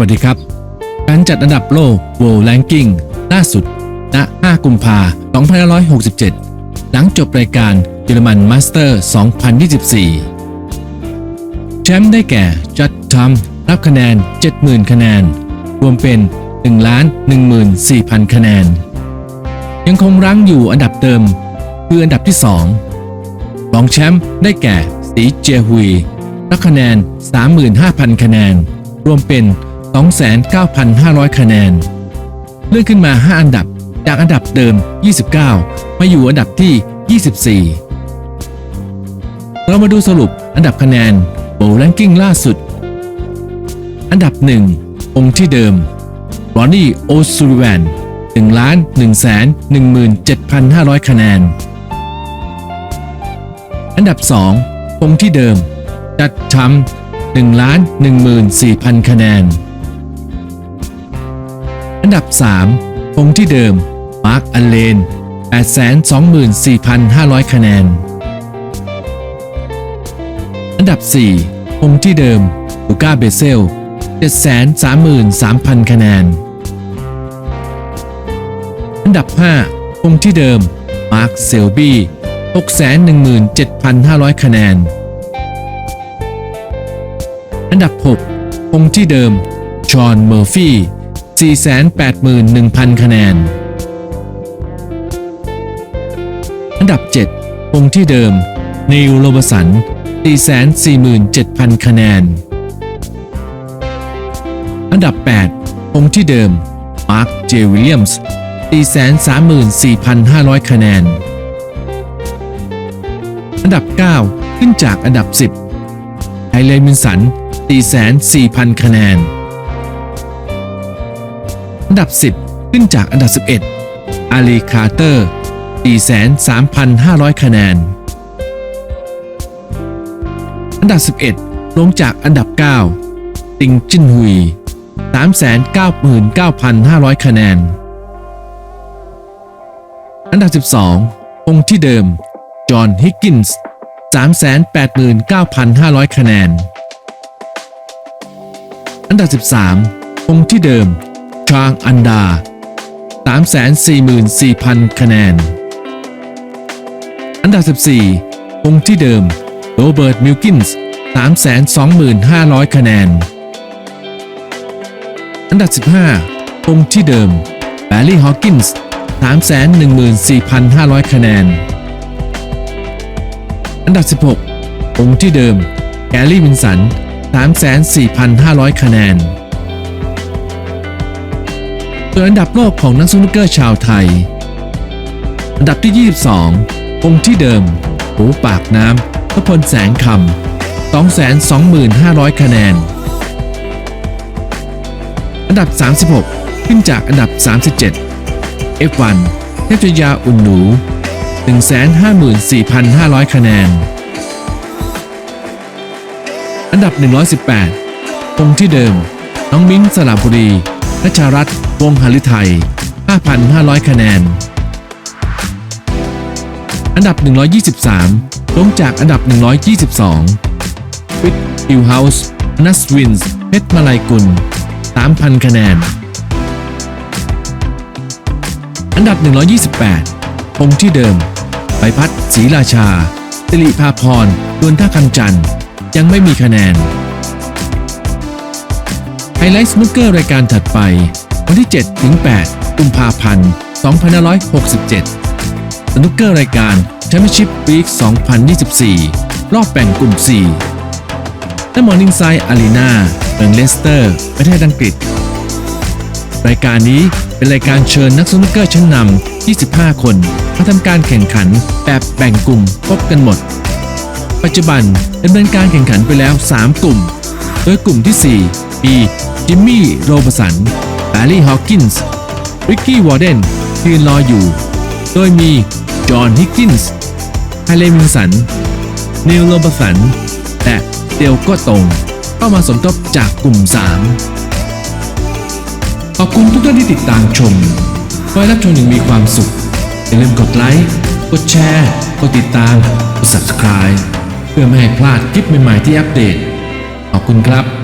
วัสดีครับ การจัดอันดับโลก World Ranking ล่าสุด ณ 5 กุมภา2567 หลังจบรายการเยอรมันมาสเตอร์ 2024 แชมป์ได้แก่จัดทำรับคะแนน 70,000 คะแนน รวมเป็น 1 ล้าน 14,000 คะแนน ยังคงรั้งอยู่อันดับเดิม คืออันดับที่ 2 รองแชมป์ได้แก่สีเจฮุยรับคะแนน 35,000 คะแนน รวมเป็น 29,500 คะแนน เลื่อนขึ้นมา 5 อันดับ จากอันดับเดิม 29 มาอยู่อันดับที่ 24 เรามาดูสรุปอันดับคะแนนโบว์แรงกิ้งล่าสุด อันดับ 1 องค์ที่เดิมรอนนี่โอซูริแวน1ล้าน1แสน17,500 คะแนน อันดับ 2 องค์ที่เดิม จัดทำ1ล้าน14,000 คะแนนอัน ดับ3องค์ที่เดิม มาร์คอัลเลน 824,500 คะแนน อันดับ4องค์ที่เดิม ลูก้าเบเซล 733,000 คะแนน อันดับ5องค์ที่เดิม มาร์คเซลบี้ 617,500 คะแนน อันดับ6องค์ที่เดิม ชอน เมอร์ฟี่ 481,000 คะแนน อันดับ7องค์ที่เดิม นิวโรบสัน 447,000 คะแนน อันดับ8องค์ที่เดิม มาร์ค เจวิลเลียมส์ 434,500 คะแนน อันดับ 9 ขึ้นจากอันดับ 10 ไฮเลมินสัน 404,000 คะแนน อันดับ 10 ขึ้นจากอันดับ 11 อาลีคาร์เตอร์ 4,3500 คะแนน อันดับ 11 ลงจากอันดับ 9 ติงจินฮุย 399,500 คะแนน อันดับ 12 องค์ที่เดิม จอห์น ฮิกกินส์ 389,500 คะแนน อันดับ 13 องค์ที่เดิม ชางอันดา 344,000 คะแนน อันดับ 14องค์ที่เดิม โรเบิร์ต มิลกินส์ 325,000 คะแนน อันดับ 15องค์ที่เดิม แบร์รี่ ฮอ w กินส์ 314,500 คะแนน อันดับ 16องค์ที่เดิม แกลลี่ วินสัน304,500 คะแนน ส่วนอันดับโลกของนักสนุกเกอร์ชาวไทย อันดับที่ 22 องค์ที่เดิมหูปากน้ำทพลแสงคำ225,000 คะแนน อันดับ 36 ขึ้นจากอันดับ 37 F1 เทพยาอุ่นหนู 154,500 คะแนน อันดับ 118องค์ที่เดิม น้องมิ้นสระบุรีนัชรัตน์ วงหฤทัย 5,500 คะแนน อันดับ 123 ลงจากอันดับ 122ฟิตฮิลเฮาส์นัสวินส์เพชรมาลัยกุล 3,000 คะแนน อันดับ 128องที่เดิม ใบพัดศรีราชา สิริภาพรดวนท่าคำจันทร์ ยังไม่มีคะแนน ไฮไลท์สนุกเกอร์รายการถัดไป วันที่ 7 ถึง 8 กุมภาพันธ์ 2567 สนุกเกอร์รายการแชมเปี้ยนชิพวีค2024 รอบแบ่งกลุ่ม4และมอร์นิ่งไซด์อารีนาเมืองเลสเตอร์ ประเทศอังกฤษ รายการนี้เป็นรายการเชิญนักสนุกเกอร์ชั้นนำ 25 คนมาทำการแข่งขันแบบแบ่งกลุ่มพบกันหมด ปัจจุบันดำเนินการแข่งขันไปแล้ว 3 กลุ่ม โดยกลุ่มที่ 4 มีจิมมี่ โรบสัน แบร์รี่ฮอว์กินส์ริกกี้วอร์เดนยืนรออยู่ โดยมี จอห์นฮิกกินส์ไฮเลมินสันนิลโรบสันและเดลก็ตรง เข้ามาสมทบจากกลุ่ม 3 ขอบคุณทุกท่านที่ติดตามชมขอให้รับชมอย่างมีความสุข อย่าลืมกดไลค์ กดแชร์ กดติดตาม กด subscribe เพื่อไม่ให้พลาดคลิปใหม่ ๆ ที่อัปเดต ขอบคุณครับ